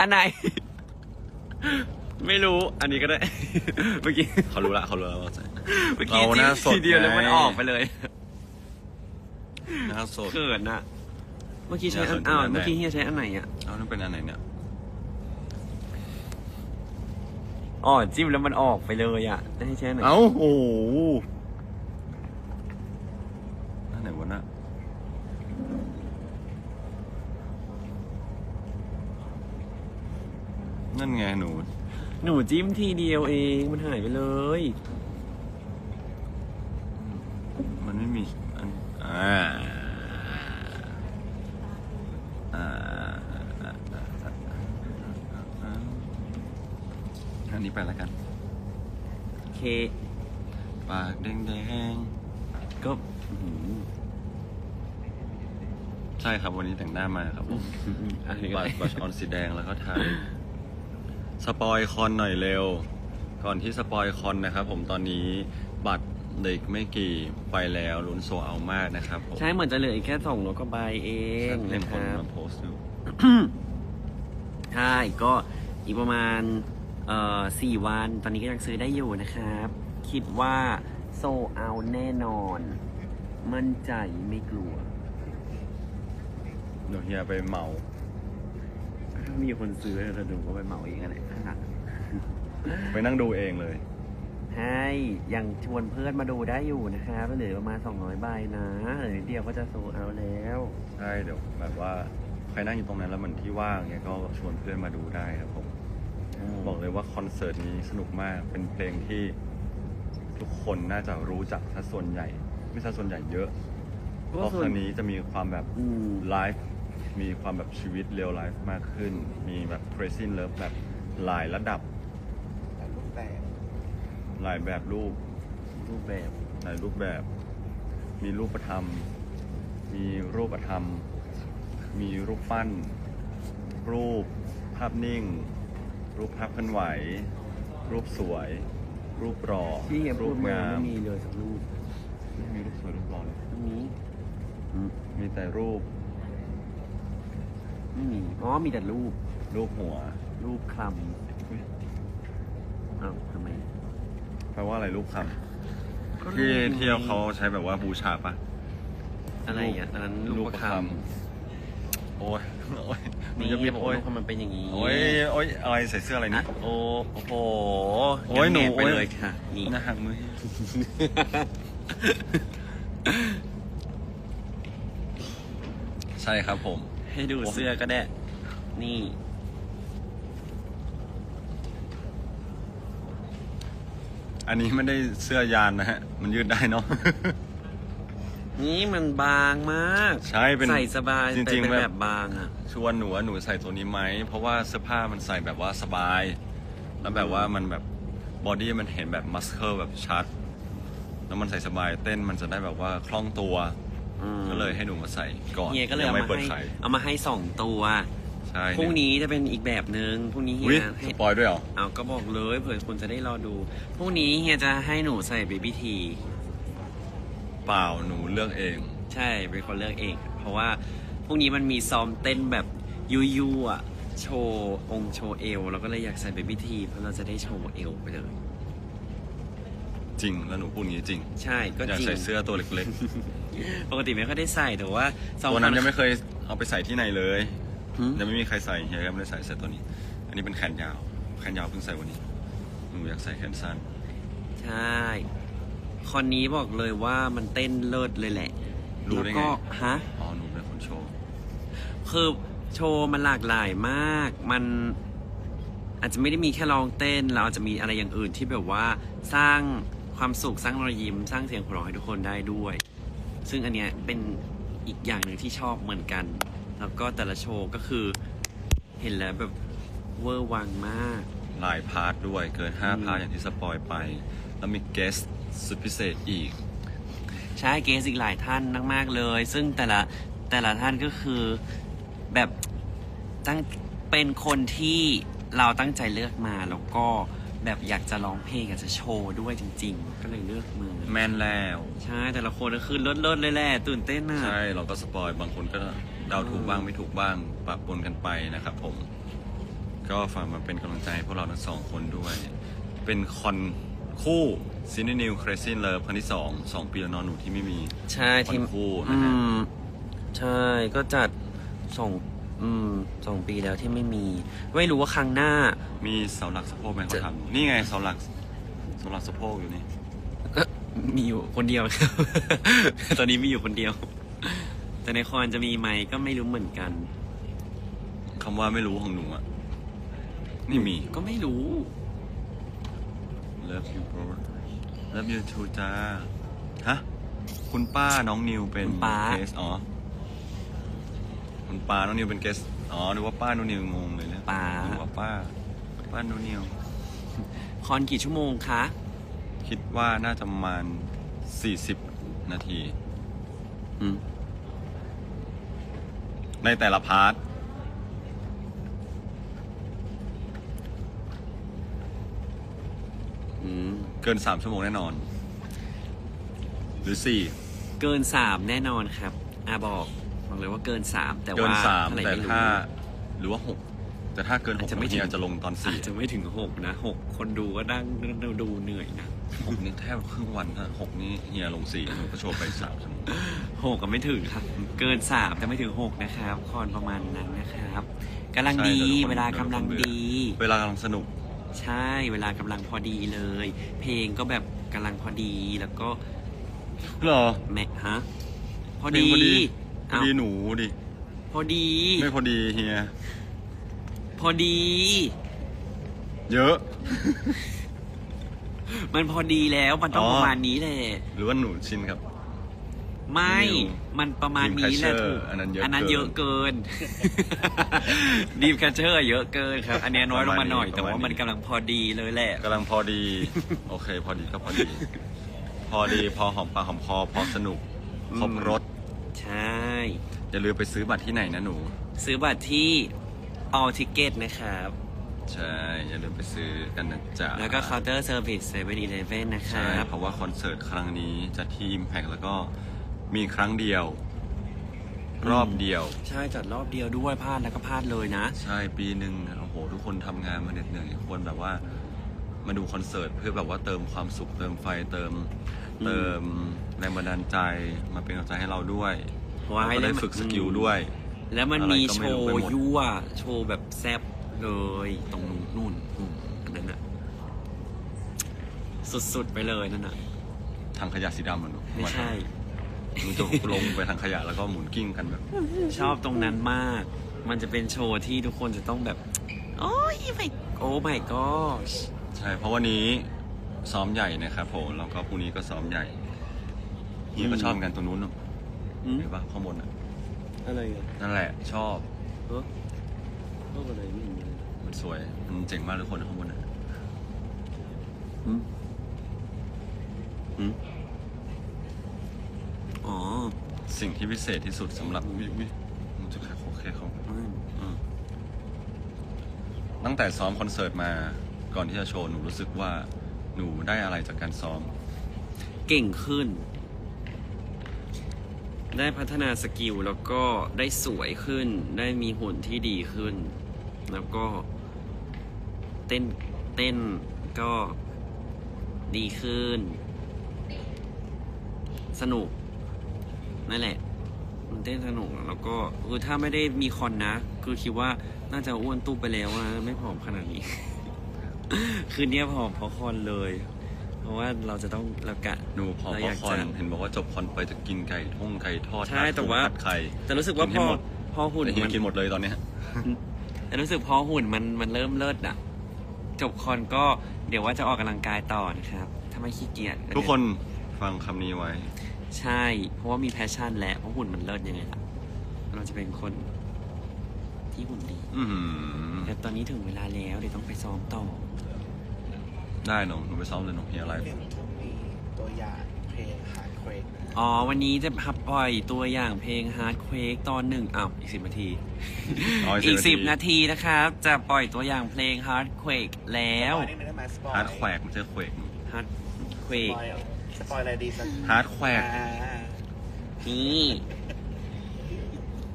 อันไหน ไม่รู้ อันนี้ก็ได้ เมื่อกี้ เขารู้ละเขารู้แล้วว่าใส่เมื่อกี้เราหน้าสดทีเดียวแล้วไง มันออกไปเลย หน้าสด เขินอะเมื่อกี้ใช้อย่าอัเขินนอ้าวขนาดนั้นเมื่อกี้เฮียใช้อันไหนอะเอานั่นเป็นอันไหนเนี่ย อ๋อจิ้มแล้วมันออกไปเลยอะจะให้ใช้อันไหน เอ้าโอ้โหอันไหนวะน่ะนั่นไงหนู หนูจิ้มทีเดียวเอง มันหายไปเลย มันไม่มีอันอ่าอ่าอันนี้ไปแล้วกันโอเค ปากแดงๆก็ใช่ครับวันนี้แต่งหน้ามาครับผมอันนี้ก็บัตได้รบัตรออนสีแดงแล้วก็ทา สปอยคอนหน่อยเร็ว ก่อนที่สปอยคอนนะครับผมตอนนี้บัตรเหลืออีกไม่กี่ไปแล้วลุ้นโซเอามากนะครับผมใช่เหมือนจะเหลืออีกแค่สองร้อยกว่าใบเองเล่นนะคคนรับ มาโพสต์อยู่ ใช่ก็อีกประมาณเอ่อสี่วัน ตอนนี้ก็ยังซื้อได้อยู่นะครับ คิดว่าโซเอาแน่นอน มั่นใจไม่กลัว เดี๋ยวเฮียไปเหมา มีคนซื้อเราดูก็ไปเหมาเองอะไร ไปนั่งดูเองเลยให้ยังชวนเพื่อนมาดูได้อยู่นะครับเหลือประมาณ200ใบนะเหลือนิดเดียวก็จะโซเอาแล้ว ใช่เดี๋ยวแบบว่าใครนั่งอยู่ตรงนั้นแล้วมันที่ว่างเนี่ยก็ชวนเพื่อนมาดูได้ครับผม บอกเลยว่าคอนเสิร์ตนี้สนุกมากเป็นเพลงที่ทุกคนน่าจะรู้จักซะส่วนใหญ่ ไม่ใช่ส่วนใหญ่เยอะเพราะครั้งนี้จะมีความแบบอืม ไลฟ์มีความแบบชีวิตเรียลไลฟ์มากขึ้น มีแบบ crazy love แบบหลายระดับ แต่รูปแบบ หลายแบบรูป รูปแบบ หลายรูปแบบ มีรูปธรรม มีรูปธรรม มีรูปปั้น รูปภาพนิ่ง รูปภาพเคลื่อนไหว รูปสวย รูปรอที่เฮียรูพูดปมางามไม่มีเลยสักรูปไม่มีรูปสวยรูปรอเลยไม่มีอืมมีแต่รูป ไม่มีอ๋อมีแต่รูป รูปหัว รูปคลำ อ้าวทำไม แปลว่าอะไรรูปคก็ำที่รูปที่เขาใช้แบบว่าบูชาปะอะไรอะอันนั้นรูปประคโอ้ยโอ้ยำมันนี่จะมีบอกโอ้ยว่ามันเป็นอย่างนี้โอ้ยโอ้ยอะไรใส่เสื้ออะไรนี่อะโอ้โอ้โหโอ้ยหนูงั้ไปเลยค่ะนี่ หน้าหักมือใช่ครับผม ให้ดูเสื้อก็ได้ นี่ อันนี้ไม่ได้เสื้อยานนะฮะ มันยืดได้เนาะ นี่มันบางมากใช่เป็นใส่สบายจริงๆแต่เป็นแบบแบบบางอะ ชวนหนูว่าหนูใส่ตัวนี้ไหม เพราะว่าเสื้อผ้ามันใส่แบบว่าสบาย แล้วแบบว่ามันแบบบอดี้มันเห็นแบบมัสเคิลแบบชัด แล้วมันใส่สบายเต้นมันจะได้แบบว่าคล่องตัวอืมก็เลยให้หนูมาใส่ก่อนเฮียก็เลยงเอาไม่มาเปิดให้ขาย เอามาให้สองตัว ใช่พรุ่งนี้จะเป็นอีกแบบหนึ่งพรุ่งนี้เฮีอุ้ยยสให้ปอยด้วยเหรอเอาก็บอกเลยเผื่อคุณจะได้รอดูพรุ่งนี้เฮียจะให้หนูใส่เบบี้ทีเปล่าหนูเลือกเอง ใช่เป็นคนเลือกเอง เพราะว่าพรุ่งนี้มันมีซ้อมเต้นแบบยูยูอะโชว์องค์โชว์เอวเราก็เลยอยากใส่เบบี้ทีเพราะเราจะได้โชว์เอวไปเลยจริงแล้วหนูพูดอย่างนี้จริง ใช่ก็อยากจริงใส่เสื้อตัวเล็กปกติไม่ค่อยได้ใส่แต่ว่าสอๆงตัวนั้นคยังไม่เคยเอาไปใส่ที่ไหนเลยหืม ยังไม่มีใครใส่เฮียก็ไม่ได้ใส่เสื้อตัวนี้ อันนี้เป็นแขนยาวแขนยาวเพิ่งใส่วันนี้หนูอยากใส่แขนสั้น ใช่คอนนี้บอกเลยว่ามันเต้นเลิศเลยแหละรู้ได้ไงแล้วก็ฮะอ๋อหนูเป็นคนโชว์คือโชว์มันหลากหลายมาก มันอาจจะไม่ได้มีแค่ร้องเต้น เราอาจจะมีอะไรอย่างอื่นที่แบบว่าสร้างความสุขสร้างรอยยิ้ม สร้างเสียงหัวเราะให้ทุกคนได้ด้วย ซึ่งอันเนี้ยเป็นอีกอย่างหนึ่งที่ชอบเหมือนกัน แล้วก็แต่ละโชว์ก็คือเห็นแล้วแบบเวอร์วังมาก หลายพาร์ทด้วยเกินอืม5พาร์ทอย่างที่สปอยไป แล้วมีเกสสุดพิเศษอีก ใช่เกสอีกหลายท่านมาก ๆ เลย ซึ่งแต่ละแต่ละท่านก็คือแบบตั้งเป็นคนที่เราตั้งใจเลือกมาแล้วก็แบบอยากจะร้องเพลงอยากจะโชว์ด้วยจริง ๆ ก็เลยเลือกมือแม่นแล้ว ใช่แต่ละคนก็คือเลิศๆเลยแหละตื่นเต้นมากใช่ เราก็สปอยบางคนก็ เดาถูกบ้างไม่ถูกบ้างปะปนกันไปนะครับผม ก็ฝากมาเป็นกำลังใจให้พวกเราทั้งสองคนด้วย เป็นคอนคู่ซีนีนิวเครซินเลิฟครั้งที่สองสองปีแล้วเนอนหนูที่ไม่มีใช่ทีมวันคู่อืนะฮะมใช่ก็จัดสองอืมสองปีแล้วที่ไม่มี ไม่รู้ว่าครั้งหน้า มีเสาหลักสะโพกไหมเขาจะทำนี่ไงเสาหลักเสาหลักสะโพกอยู่นี่ก็มีอยู่คนเดียวครับ ตอนนี้มีอยู่คนเดียว แต่ในคอนจะมีไหมก็ไม่รู้เหมือนกัน คำว่าไม่รู้ของหนูอะนี่มี ก็ไม่รู้ Love you bro Love you too จ้าฮะ คุณป้าน้องนิวเป็นคุณป้า เกสอ๋อ คุณป้าน้องนิวเป็นเกสอ๋อนึกว่าป้าน้องนิวงงเลยเนี่ยป้านึกว่าป้า ป้าน้องนิว คอนกี่ชั่วโมงคะ คิดว่าน่าจะประมาณ40 นาที อืม ในแต่ละพาร์ทอืมเกิน3ชั่วโมงแน่นอน หรือ4เกินสามแน่นอนครับอาบอกบอกเลยว่าเกินสามแต่เกิว่านเท่ไหร่3แต่ไม่รู้ถ้าหรือว่า6แต่ถ้าเกินอาจ6จะไม่บางถึทีงอาจจะลงตอนอาจจะไม่ถึงหกนะหกคนดูก็นั่งดูเหนื่อยนะ 4 6นี่แทบครึ่งวันถ้า6นี่เฮียลง4หนูก็โชว์ไป3ชั่วโมงหกก็ไม่ถึงครับ เกินสามแต่ไม่ถึงหกนะครับคอนประมาณนั้นนะครับกำลังดี ใช่เวลากำลังดี เวลากำลังสนุกใช่เวลากำลังพอดีเลย เพลงก็แบบกำลังพอดีแล้วก็เหรอ แม่ฮะพอเพลดีงพอดี พอเอ้าดีหนูดิ พอดี ไม่พอดีเฮีย พอดี เยอะ มันพอดีแล้วมันต้องอ๋อ ประมาณนี้แหละหรือว่าหนูชินครับ ไม่นิวมันประมาณนี้แหละ Dreamcatcher ถูกอันนั้นเยอะอันนั้นเกินเยอะเกิน ดีมแคชเชอร์เยอะเกินครับ อันเนี้ยน้อยลงมาหน่อย ประแต่มาณว่ามันนี้กำลังพอดีเลยแหละ กำลังพอดี โอเค พอดีก็พอดี พอดีพอหอมปากหอมคอ พอสนุกครบอืมรถใช่ อย่าลืมไปซื้อบัตรที่ไหนนะหนู ซื้อบัตรที่ all ticket นะครับ ใช่ อย่าลืมไปซื้อกันนะจ๊ะแล้วก็ counter service 7 e l e v e n นะคใช่รับเพราะว่าคอนเสิร์ตครั้งนี้จัดที่ Impact แล้วก็มีครั้งเดียวรอบเดียว ใช่จัดรอบเดียวด้วยพลาดแล้วก็พลาดเลยนะ ใช่ปีหนึ่งโอ้โห ทุกคนทำงานมาเหน็ดเหนื่อยควรแบบว่า มาดูคอนเสิร์ตเพื่อแบบว่าเติมความสุขเติมไฟเติม อืม เติมแรงบันดาลใจมาเป็นกำลังใจให้เราด้วยเพราะว่าให้เราก็ได้ได้ฝึกสกิลด้วยแล้วมันอะไรมีก็โชไม่รู้ว์ไปหมดยั่วโชว์แบบแซบ เลยตรงนู้นนู่นนู่นอันนั้นอะสุดๆไปเลยนั่นอะทางขยะสีดำมันไม่ใช่มันจะลงไปทางขยะแล้วก็หมุนกิ้งกันแบบชอบตรงนั้นมาก มันจะเป็นโชว์ที่ทุกคนจะต้องแบบ โอ้ยไม่โอ้ my gosh ใช่ เพราะวันนี้ซ้อมใหญ่นะครับผมแล้วก็พรุ่งนี้ก็ซ้อมใหญ่เฮียก็ชอบเหมือนกันตรงนู้นเนอะอืมเห็นปะข้างบนอะอะไรอะนั่นแหละ ชอบเออชอบอะไรไม่มีเลยมัน สวยมันเจ๋งมากเลยคนข้างบนอะอืมอืมอ๋อ สิ่งที่พิเศษที่สุดสำหรับวิวิมันจะแค่โอเคเขาอืมอืมตั้งแต่ซ้อมคอนเสิร์ตมาก่อนที่จะโชว์หนูรู้สึกว่าหนูได้อะไรจากการซ้อม เก่งขึ้น ได้พัฒนาสกิลแล้วก็ได้สวยขึ้น ได้มีหุ่นที่ดีขึ้น แล้วก็ เต้นเต้นก็ดีขึ้น สนุก นั่นแหละ มันเต้นสนุกแล้วก็คือถ้าไม่ได้มีคอนนะ คือคิดว่าน่าจะอ้วนตุ้ไปแล้วอะไม่ผอมขนาดนี้ คืนนี้ผอมเพราะคอนเลย เพราะว่าเราจะต้องเรากะ หนูพอเราพออยากคอนจะ เห็นบอกว่าจบคอนไปจะกินไก่ท่งไก่ทอดใช่ผัดแต่ว่า ผัดไข่ แต่รู้สึกว่ากินพให้อหมด พอหุ่นแต่เฮียมันกินหมดเลยตอนเนี้ย แต่รู้สึกพอหุ่นมันมันเริ่มเลิศอะ จบคอนก็เดี๋ยวว่าจะออกกำลังกายต่อนะครับถ้าไม่ขี้เกียจทุกคนฟังคำนี้ไว้ ใช่ เพราะว่ามีแพชชั่นแล้วเพราะหุ่นมันเลิศยังไงล่ะเราจะเป็นคนที่หุ่นดีอือหือแต่ตอนนี้ถึงเวลาแล้วเดี๋ยวต้องไปซ้อมต่อ ได้หนูหนูไปซ้อมเลยหนูเฮียอะไรหนึ่งทุ่มมีตัวอย่างเพลง Hard Quake นะอ๋อ วันนี้จะพับปล่อยตัวอย่างเพลง Hard Quake ตอนหนึ่งอ้าวอีกสิบนาที อีกสิบนาทีนะครับ จะปล่อยตัวอย่างเพลง Hard Quake แล้วสปอยนิดนึงได้ไหมสปอยฮาร์ดแควกมันจะแควก Hard ส Quake ปอยสปอยอะไรดีสักฮาร์ดแควก อ่านี่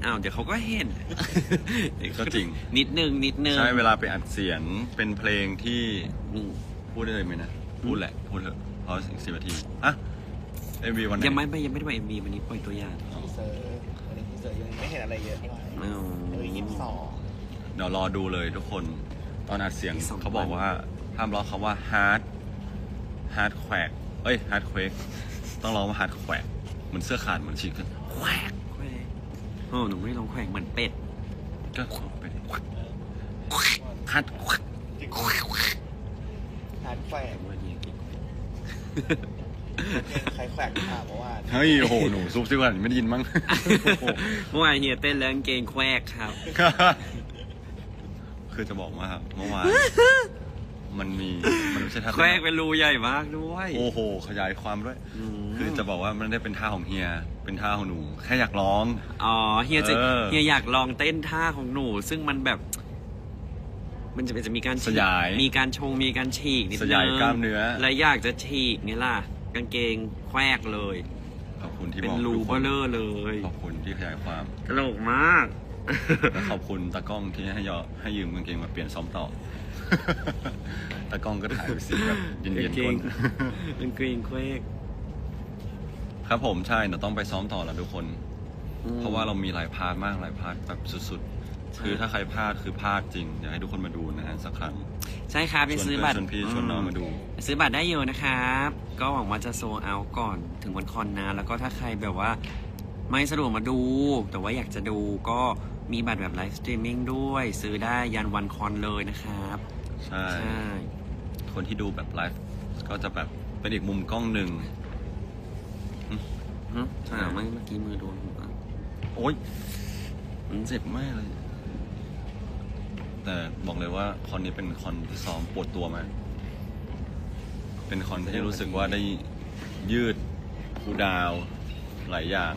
อ้าวเดี๋ยวเขาก็เห็นก็จริง นิดนึง นิดนึงใช่เวลาไปอัดเสียงเป็นเพลงที่ อืมพูดได้เลยไหมนะ พูดแหละ พูดเถอะเพราะอีกสิบนาที อะ เอ็มวีวันไหนยังไม่ไม่ยังไม่ได้ไปเอ็มวีวันนี้ปล่อยตัวอย่างทีเซอร์วันนี้ทีเซอร์ยังไม่เห็นอะไรเยอะเท่าไหร่อ๋อเออยี่สิบสองเดี๋ยวรอดูเลยทุกคนตอนอัดเสียงอีกสอง เขาบอกวันว่าห้ามร้องคำว่า hard hard แขวกเอ้ย hard quake ต้องร้องว่า hard แขวกเหมือนเสื้อขาดเหมือนฉีกขึ้นแควกแควกโอ้หนูไม่ได้ลองแขวกเหมือนเป็ดก็ไปดิ hard แขวกหานแขวกวันนี้กิน ใครแขวกค่ะเพราะว่าเฮ้ยโอ้โหหนูซุบซิก่อนไม่ได้ยินมั้งเมื่อวานเฮียเต้นแล้วกางเกงแควกครับ คือจะบอกว่าเมื่อวานมันมีมันไม่ใช่ท่าแควกเป็นรูใหญ่มากด้วยโอ้โห ขยายความด้วยมคือจะบอกว่ามันไม่ได้เป็นท่าของเฮีย เป็นท่าของหนู แค่อยากร้อง อ๋อเฮียจะเออเฮียอยากลองเต้นท่าของหนู ซึ่งมันแบบ มันจะเป็นจะมีการฉีกสยาย มีการชงมีการฉีกนิดนึงสยายกล้ามเนื้อ และอยากจะฉีกนี่ล่ะ กางเกงแควกเลย ขอบคุณที่เป็บนอกรูทุกเบคนลอเลยขอบคุณที่ขยายความตลกมาก และขอบคุณตากล้องที่ให้ยอให้ยืมกางเกงมาเปลี่ยนซ้อมต่อ ตากล้องก็ถ่ายไปสีแบบเย็นกางๆเกคงนกางเกงแควกครับผมใช่เราต้องไปซ้อมต่อแล้วทุกคน อืม เพราะว่าเรามีหลายพาร์ทมากหลายพาร์ทแบบสุดใช่ๆคือถ้าใครพลาดคือพลาดจริงอยากให้ทุกคนมาดูนะฮะสักครั้ง ใช่ครับชไปวนซื้อเพื่อนบัตรชวนพี่ชวนน้องมาดูซื้อบัตรได้อยู่นะครับ ก็หวังว่าจะโซเอาก่อนถึงวันคอนนะ แล้วก็ถ้าใครแบบว่าไม่สะดวกมาดู แต่ว่าอยากจะดูก็มีบัตรแบบไลฟ์สตรีมมิ่งด้วย ซื้อได้ยันวันคอนเลยนะครับ ใช่ใช่คนที่ดูแบบไลฟ์ก็จะแบบเป็นอีกมุมกล้องหนึ่งหึอ่าเมื่อเมื่อกี้มือโดนหัวโอ๊ยมันเจ็บมากเลย แต่บอกเลยว่าคอนนี้เป็นคอนที่ซ้อมปวดตัวมากเป็นคอนที่รู้สึกว่าได้ยืดคูลดาวน์หลายอย่าง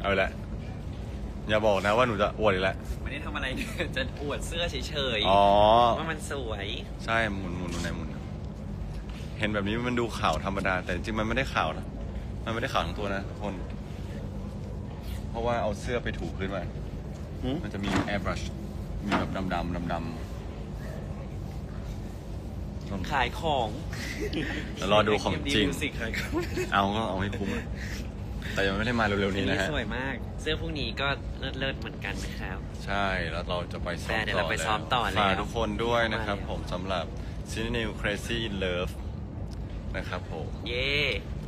เอาอีกและอย่าบอกนะว่าหนูจะอวดอีกแล้วไม่ได้ทำอะไร จะอวดเสื้อเฉยอ๋อ ๆว่ามันสวย ใช่หมุนหมุนหมุนไหนหมุน เห็นแบบนี้มันดูขาวธรรมดา แต่จริงๆมันไม่ได้ขาวนะ มันไม่ได้ขาวทั้งตัวนะทุกคน เพราะว่าเอาเสื้อไปถูพื้นมาหืม มันจะมี airbrush มีแบบดำดำดำดำขายของเดี๋ยวรอดูของจริงมิวสิกขายของเอาก็เอาให้คุ้มอะแต่ยังไม่ได้มาเร็วๆนี้นะฮะ สวยมาก เสื้อพวกนี้ก็เลิศๆเหมือนกันนะครับ ใช่ แล้วเราจะไปซ้อมแต่เดี๋ยวต่อเราไปซ้อมต่อแล้วฝากทุกคนด้วยนะครับเข้ามาแล้ว ผมสำหรับ c i n e New Crazy in Love นะครับผม เย่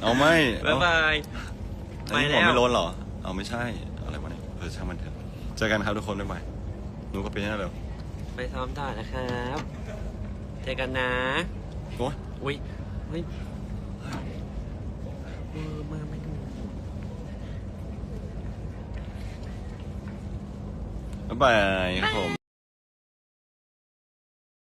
เอาไม่บ๊ายบายไปไปแล้แล้ว วไม่ล้นเหรอ เอาไม่ใช่ อะไรวะเนี่ยเออช่างมันเถอะเจอกันครับทุกคนบ๊ายบายหนูก็เป็นยังไงเร็วไปซ้อมต่อนะครับเจอกันนะ โอ้ยอุ้ยเฮ้ยเออมาไม่ดูบ๊ายบายครับผม